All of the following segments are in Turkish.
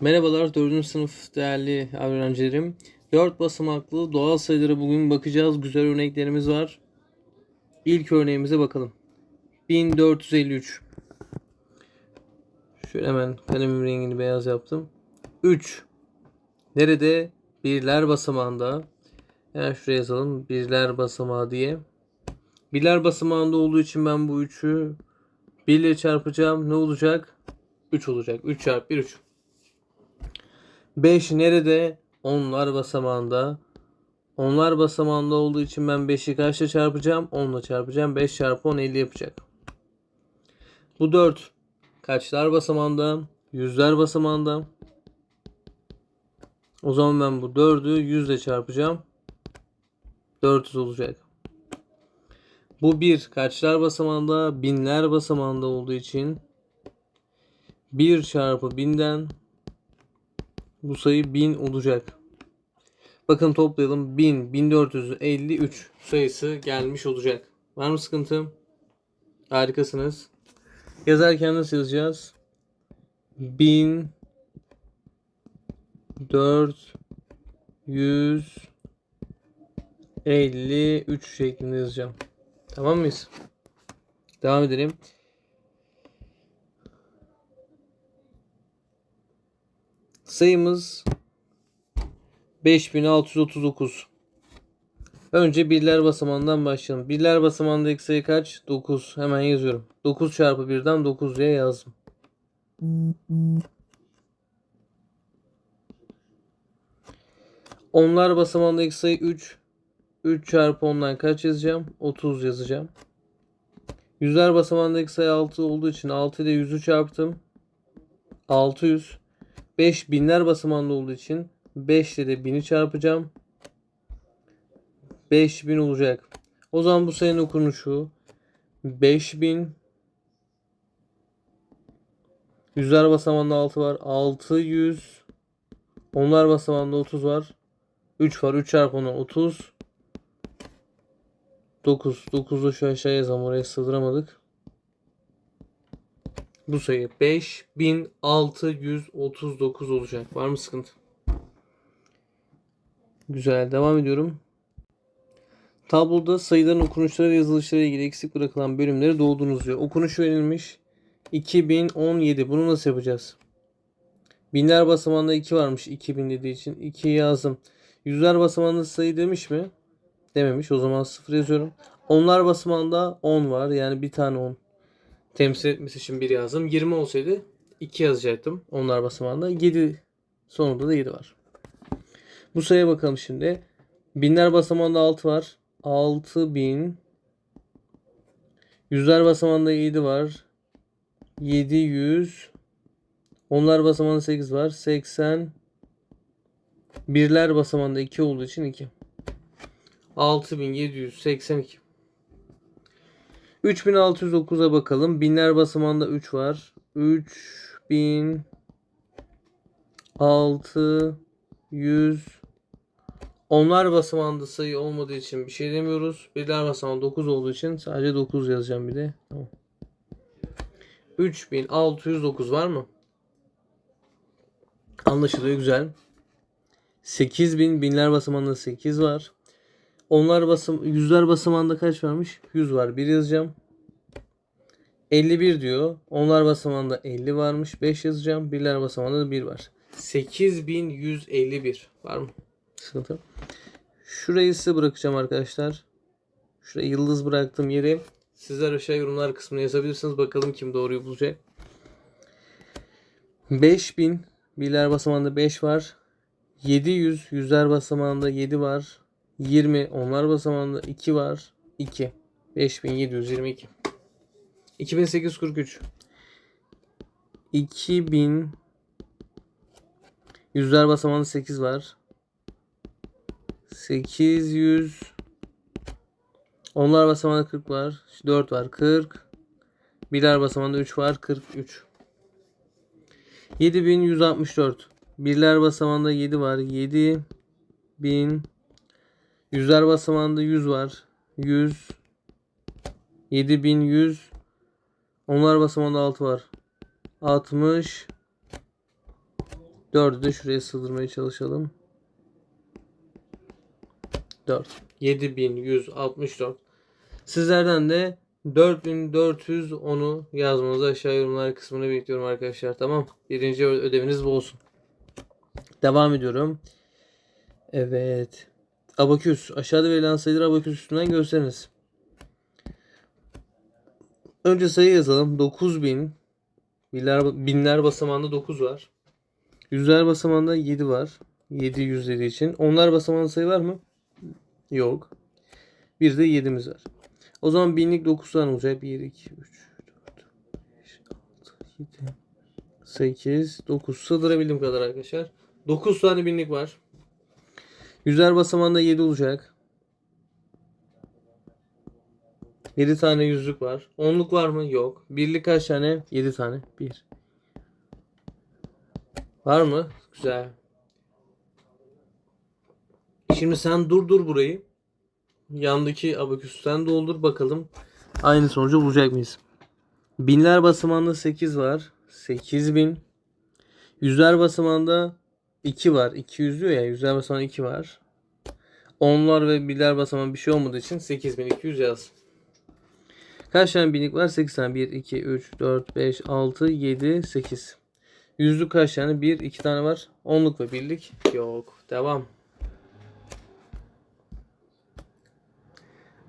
Merhabalar 4. sınıf değerli öğrencilerim. 4 basamaklı doğal sayılara bugün bakacağız. Güzel örneklerimiz var. İlk örneğimize bakalım. 1453. Şöyle hemen kalemin rengini beyaz yaptım. 3. Nerede? Birler basamağında. Hemen şuraya yazalım. Birler basamağı diye. Birler basamağında olduğu için ben bu 3'ü 1 ile çarpacağım. Ne olacak? 3 olacak. 3 çarpı 1 3. 5 nerede? Onlar basamağında. Onlar basamağında olduğu için ben 5'i kaçla çarpacağım? 10 ile çarpacağım. 5 çarpı 10 50 yapacak. Bu 4 kaçlar basamağında? Yüzler basamağında. O zaman ben bu 4'ü 100 ile çarpacağım. 400 olacak. Bu 1 kaçlar basamağında? Binler basamağında olduğu için 1 çarpı 1000'den bu sayı 1000 olacak. Bakın toplayalım. 1000, 1453 sayısı gelmiş olacak. Var mı sıkıntı? Harikasınız. Yazarken nasıl yazacağız? 1000 453 şeklinde yazacağım. Tamam mıyız? Devam edelim. Sayımız 5639. Önce birler basamağından başlayalım. Birler basamağındaki sayı kaç? 9. Hemen yazıyorum. 9 çarpı 1'den 9 diye yazdım. Onlar basamağındaki sayı 3. 3 çarpı 10'dan kaç yazacağım? 30 yazacağım. Yüzler basamağındaki sayı 6 olduğu için 6 ile 100'ü çarptım. 600. 5 binler basamağında olduğu için 5 ile de 1000'i çarpacağım. 5000 olacak. O zaman bu sayının okunuşu 5000 Yüzler basamağında 6 var. 600 Onlar basamağında 30 var. 3 var. 3 çarpı 10'dan 30 9. 9'u şu aşağıya yazalım. Oraya sığdıramadık. Bu sayı 5639 olacak. Var mı sıkıntı? Güzel. Devam ediyorum. Tabloda sayıların okunuşları ve yazılışları ilgili eksik bırakılan bölümleri doldurunuz diyor. Okunuş verilmiş. 2017. Bunu nasıl yapacağız? Binler basamağında 2 varmış 2000 dediği için. 2'yi yazdım. Yüzler basamağında sayı demiş mi? Dememiş. O zaman 0 yazıyorum. Onlar basamağında 10 var. Yani bir tane 10 temsil etmesi için 1 yazdım. 20 olsaydı 2 yazacaktım. Onlar basamağında. 7 sonunda da 7 var. Bu sayıya bakalım şimdi. Binler basamağında 6 var. 6000 Yüzler basamağında 7 var. 700 Onlar basamağında 8 var. 80 Birler basamağında 2 olduğu için 2. 6782 3609'a bakalım. Binler basamağında 3 var. 3000 600 Onlar basamağında sayı olmadığı için bir şey demiyoruz. Birler basamağında 9 olduğu için sadece 9 yazacağım bir de. Tamam. 3609 var mı? Anlaşılıyor güzel. 8000 binler basamağında 8 var. Onlar basım yüzler basamağında kaç varmış? 100 var. 1 yazacağım. 51 diyor. Onlar basamağında 50 varmış. 5 yazacağım. Birler basamağında da 1 var. 8151 var mı? Sıkıntı. Şurayı size bırakacağım arkadaşlar. Şuraya yıldız bıraktığım yeri sizler aşağı yorumlar kısmına yazabilirsiniz. Bakalım kim doğruyu bulacak. 5000 birler basamağında 5 var. 700 yüzler basamağında 7 var. 20 onlar basamağında 2 var. 2. 5722. 2843. 2000 yüzler basamağında 8 var. 800 onlar basamağında 40 var. 4 var 40. Birler basamağında 3 var 43. 7164. Birler basamağında 7 var. 7000 Yüzler basamağında 100 var. 100 7100 Onlar basamağında 6 var. 60 4'ü de şuraya sığdırmaya çalışalım. 4. 7164. Sizlerden de 4410'u yazmanızı aşağı yorumlar kısmına bekliyorum arkadaşlar. Tamam. Birinci ödeviniz bu olsun. Devam ediyorum. Evet. Abaküs. Aşağıda verilen sayıları abaküs üstünden gösteriniz. Önce sayı yazalım. 9000. Binler, binler basamağında 9 var. Yüzler basamağında 7 var. 700 dediği için. Onlar basamağında sayı var mı? Yok. Bir de 7'miz var. O zaman binlik 9 tane olacak. 1, 2, 3, 4, 5, 6, 7, 8, 9. Sığdırabildiğim kadar arkadaşlar. 9 tane binlik var. Yüzler basamağında 7 olacak. 7 tane yüzlük var. Onluk var mı? Yok. Birlik kaç tane? 7 tane. 1. Var mı? Güzel. Şimdi sen durdur burayı. Yandaki abaküsten doldur bakalım. Aynı sonucu bulacak mıyız? Binler basamağında 8 var. 8000. Yüzler basamağında 2 var. 200 diyor ya. Yüzler basamağında 2 var. Onlar ve birler basamağında bir şey olmadığı için 8200 yaz. Kaç tane binlik var? 8 tane. 1, 2, 3, 4, 5, 6, 7, 8. Yüzlük kaç tane? 1, 2 tane var. Onluk ve birlik yok. Devam.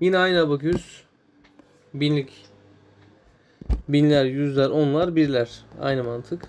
Yine aynı abaküs. Binlik. Binler, yüzler, onlar, birler. Aynı mantık.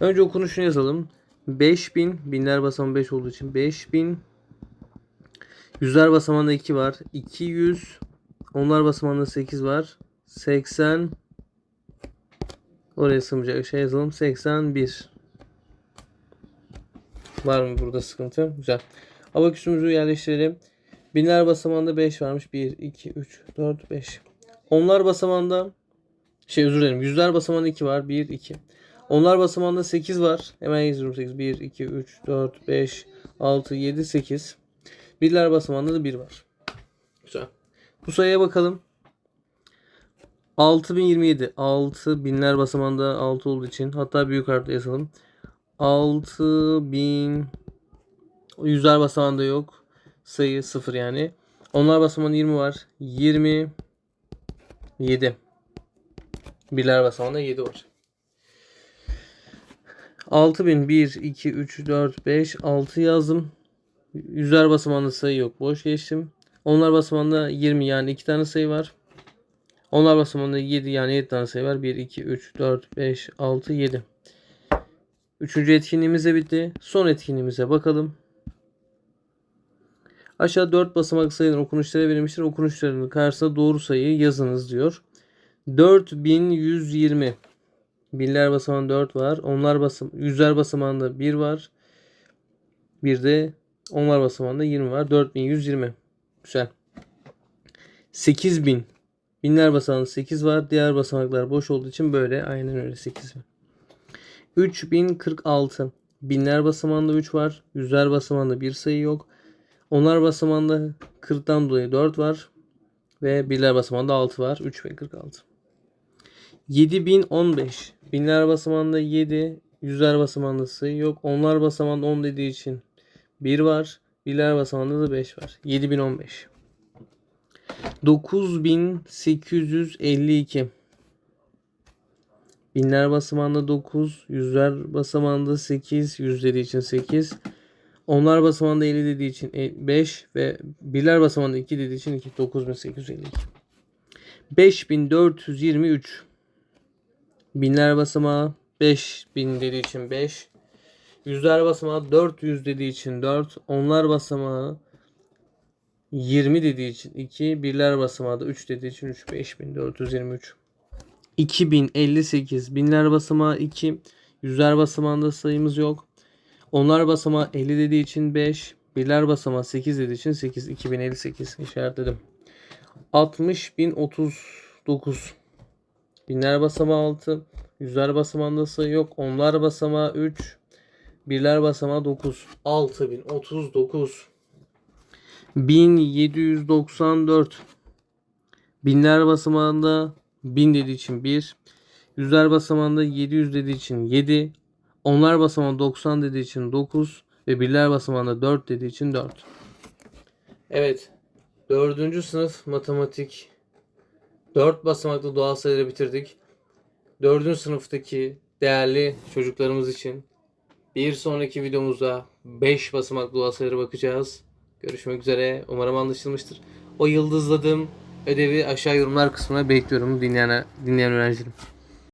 Önce okunuşunu yazalım. 5000. Binler basamağı 5 olduğu için 5000. Yüzler basamağında 2 var. 200. Onlar basamağında 8 var. 80. Oraya sığmayacak şey yazalım. 81. Var mı burada sıkıntı? Güzel. Abaküsümüzü yerleştirelim. Binler basamağında 5 varmış. 1, 2, 3, 4, 5. Onlar basamağında şey özür dilerim. Yüzler basamağında 2 var. 1, 2. Onlar basamağında 8 var. Hemen yazıyorum 8. 1, 2, 3, 4, 5, 6, 7, 8. Birler basamağında da 1 var. Güzel. Bu sayıya bakalım. 6027. 6 binler basamağında 6 olduğu için hatta büyük harfle yazalım. 6000 yüzler basamağında yok. Sayı 0 yani. Onlar basamağında 20 var. 27. Birler basamağında 7 var. 6000 1 2 3 4 5 6 yazdım. Yüzler basamağında sayı yok. Boş geçtim. Onlar basamağında 20 yani 2 tane sayı var. Onlar basamağında 7 yani 7 tane sayı var. 1, 2, 3, 4, 5, 6, 7. Üçüncü etkinliğimiz de bitti. Son etkinliğimize bakalım. Aşağı 4 basamak sayıların okunuşları verilmiştir. Okunuşlarının karşısına doğru sayıyı yazınız diyor. 4120. Binler basamağında 4 var. Onlar basam yüzler basamağında 1 var. Bir de onlar basamağında 20 var. 4120. Güzel. 8000. Binler basamağında 8 var. Diğer basamaklar boş olduğu için böyle. Aynen öyle 8 bin. 3046. Binler basamağında 3 var. Yüzler basamağında bir sayı yok. Onlar basamağında 40'tan dolayı 4 var. Ve birler basamağında 6 var. 3046. 7015. Binler basamağında 7. Yüzler basamağında sayı yok. Onlar basamağında 10 dediği için 1 var. Birler basamağında da 5 var. 7015. 9852 Binler basamağında 9, yüzler basamağında 8, yüzleri için 8. Onlar basamağında 50 dediği için 5 ve birler basamağında 2 dediği için 2. 9852. 5423 Binler basamağı 5000 dediği için 5. Yüzler basamağı 400 dediği için 4. Onlar basamağı 20 dediği için 2. Birler basamağı da 3 dediği için 3. 5423. 2058. Binler basamağı 2. Yüzler basamağında sayımız yok. Onlar basamağı 50 dediği için 5. Birler basamağı 8 dediği için 8. 2058 işaretledim. 60039. Binler basamağı 6. Yüzler basamağında sayı yok. Onlar basamağı 3. Birler basamağı 9. 6039. 1794. Binler basamağında 1000 dediği için 1. Yüzler basamağında 700 dediği için 7. Onlar basamağında 90 dediği için 9 ve birler basamağında 4 dediği için 4. Evet. 4. sınıf matematik 4 basamaklı doğal sayıları bitirdik. 4. sınıftaki değerli çocuklarımız için bir sonraki videomuzda 5 basamaklı doğal sayılara bakacağız. Görüşmek üzere. Umarım anlaşılmıştır. O yıldızladığım ödevi aşağı yorumlar kısmına bekliyorum dinleyen, dinleyen öğrencilerim.